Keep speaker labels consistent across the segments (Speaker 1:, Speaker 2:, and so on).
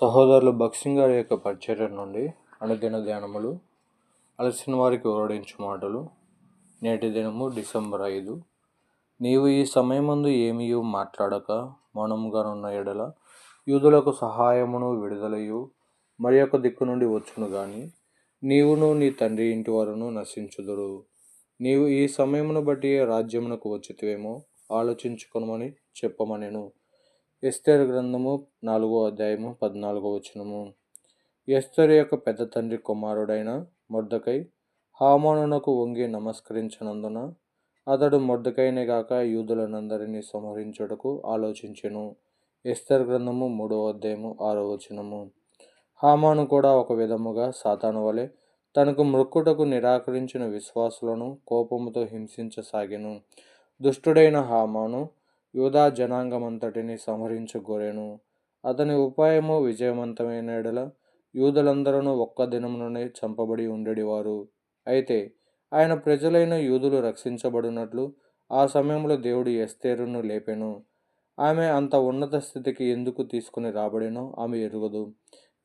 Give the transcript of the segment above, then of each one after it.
Speaker 1: సహోదరులు భక్సింగ్ గారి యొక్క పరిచర్య నుండి అనుదిన ధ్యానములు అలసిన వారికి ఓరడించు మాటలు. నేటి దినము డిసెంబర్ ఐదు. నీవు ఈ సమయమందు ఏమీ మాట్లాడక మౌనముగానున్న ఎడల యూదులకు సహాయమును విడుదలయు మరి యొక్క దిక్కు నుండి వచ్చును గాని నీవును నీ తండ్రి ఇంటి వారును నశించుదురు. నీవు ఈ సమయమును బట్టి రాజ్యమునకు వచ్చితివేమో ఆలోచించుకొనమని చెప్పమనెను. ఎస్తేరు గ్రంథము నాలుగో అధ్యాయము పద్నాలుగో వచనము. ఎస్తేరు యొక్క పెద్ద తండ్రి కుమారుడైన మొర్దకై హామానునకు వంగి నమస్కరించినందున అతడు మొర్దకైనే గాక యూదులనందరినీ సంహరించుటకు ఆలోచించెను. ఎస్తేర్ గ్రంథము మూడో అధ్యాయము ఆరో వచనము. హామాను కూడా ఒక విధముగా సాతాను వలె తనకు మృక్కుటకు నిరాకరించిన విశ్వాసులను కోపముతో హింసించసాగెను. దుష్టుడైన హామాను యూదా జనాంగమంతటిని సంహరించగోరెను అతని ఉపాయము విజయవంతమైన ఎడల యూదులందరూ ఒక్క దినముననే చంపబడి ఉండేవారు. అయితే ఆయన ప్రజలైన యూదులు రక్షించబడినట్లు ఆ సమయంలో దేవుడు ఎస్తేరును లేపెను. ఆమె అంత ఉన్నత స్థితికి ఎందుకు తీసుకుని రాబడినో ఆమె ఎరుగదు.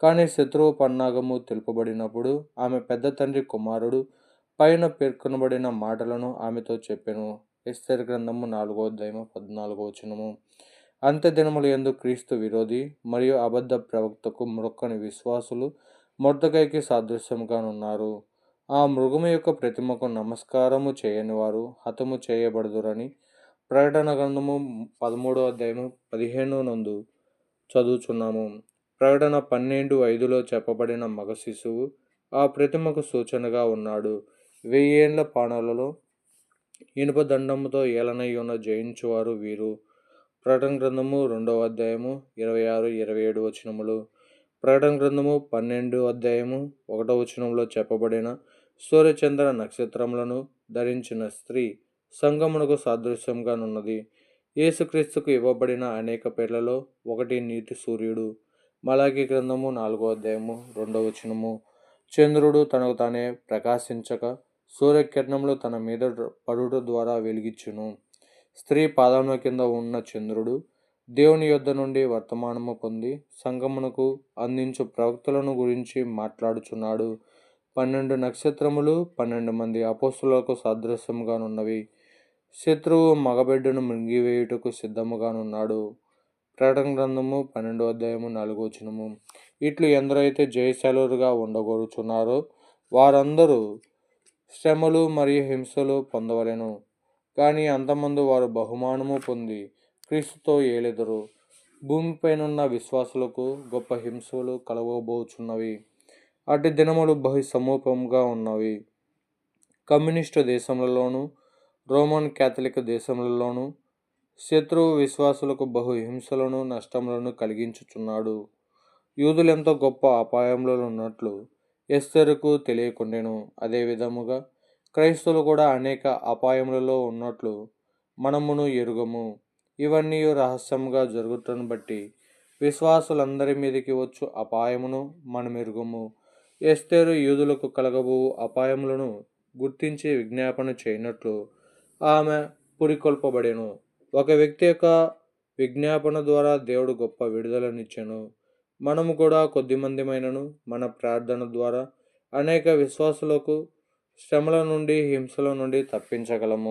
Speaker 1: కానీ శత్రువు పన్నాగము తెలుపబడినప్పుడు ఆమె పెద్ద తండ్రి కుమారుడు పైన పేర్కొనబడిన మాటలను ఆమెతో చెప్పెను. ఎస్తేర్ గ్రంథము నాలుగో అధ్యాయము పద్నాలుగో వచనము. అంత్య దినములు ఎందు క్రీస్తు విరోధి మరియు అబద్ధ ప్రవక్తకు మృక్కని విశ్వాసులు మొర్దకైకి సాదృశ్యంగానున్నారు. ఆ మృగము యొక్క ప్రతిమకు నమస్కారము చేయని వారు హతము చేయబడదురని ప్రకటన గ్రంథము పదమూడో అధ్యాయము పదిహేను నందు చదువుచున్నాము. ప్రకటన పన్నెండు ఐదులో చెప్పబడిన మగ శిశువు ఆ ప్రతిమకు సూచనగా ఉన్నాడు. వెయ్యేళ్ళ పానాలలో ఇనుప దండముతో ఏలనై జయించువారు వీరు. ప్రకటన గ్రంథము రెండవ అధ్యాయము ఇరవై ఆరు ఇరవై ఏడు వచనములు. ప్రకటన గ్రంథము పన్నెండు అధ్యాయము ఒకటో వచనంలో చెప్పబడిన సూర్యచంద్ర నక్షత్రములను ధరించిన స్త్రీ సంగమునకు సాదృశ్యంగానున్నది యేసుక్రీస్తుకు ఇవ్వబడిన అనేక పేర్లలో ఒకటి నీతి సూర్యుడు. మలాఖీ గ్రంథము నాలుగో అధ్యాయము రెండవ వచనము. చంద్రుడు తనకు తానే ప్రకాశించక సూర్యకిరణములు తన మీద పడుట ద్వారా వెలిగించును స్త్రీ పాదముల కింద ఉన్న చంద్రుడు దేవుని యొద్ద నుండి వర్తమానము పొంది సంగమునకు అందించు ప్రవక్తలను గురించి మాట్లాడుచున్నాడు. పన్నెండు నక్షత్రములు పన్నెండు మంది అపోస్తులకు సాదృశ్యముగానున్నవి. శత్రువు మగబిడ్డను మృంగివేయుటకు సిద్ధముగానున్నాడు. ప్రకటన గ్రంథము పన్నెండు అధ్యాయము నాలుగోచనము ఇట్లు ఎందరైతే జయశాలురుగా ఉండగోరుచున్నారో వారందరూ శ్రమలు మరియు హింసలు పొందవలెను. కానీ అంతమందు వారు బహుమానము పొంది క్రీస్తుతో ఏలెదరు. భూమిపైనున్న విశ్వాసులకు గొప్ప హింసలు కలవబోచున్నవి. అటు దినములు బహు సమూపంగా ఉన్నవి. కమ్యూనిస్టు దేశములలోనూ రోమన్ క్యాథలిక్ దేశములలోనూ శత్రువు విశ్వాసులకు బహు హింసలను నష్టములను కలిగించుచున్నాడు. యూదులెంతో గొప్ప అపాయంలో ఉన్నట్లు ఎస్తరుకు తెలియకుండెను. అదే విధముగా క్రైస్తవులు కూడా అనేక అపాయములలో ఉన్నట్లు మనమును ఎరుగము. ఇవన్నీ రహస్యంగా జరుగుతున్న బట్టి విశ్వాసులందరి మీదకి వచ్చు అపాయమును మనం ఎరుగము ఎస్తేరు యూదులకు కలగబో అపాయములను గుర్తించి విజ్ఞాపన చేయనట్లు ఆమె పురికొల్పబడెను. ఒక వ్యక్తి యొక్క విజ్ఞాపన ద్వారా దేవుడు గొప్ప విడుదలనిచ్చెను. మనము కూడా కొద్దిమందిమైనను మన ప్రార్థన ద్వారా అనేక విశ్వాసులకు శ్రమల నుండి హింసల నుండి తప్పించగలము.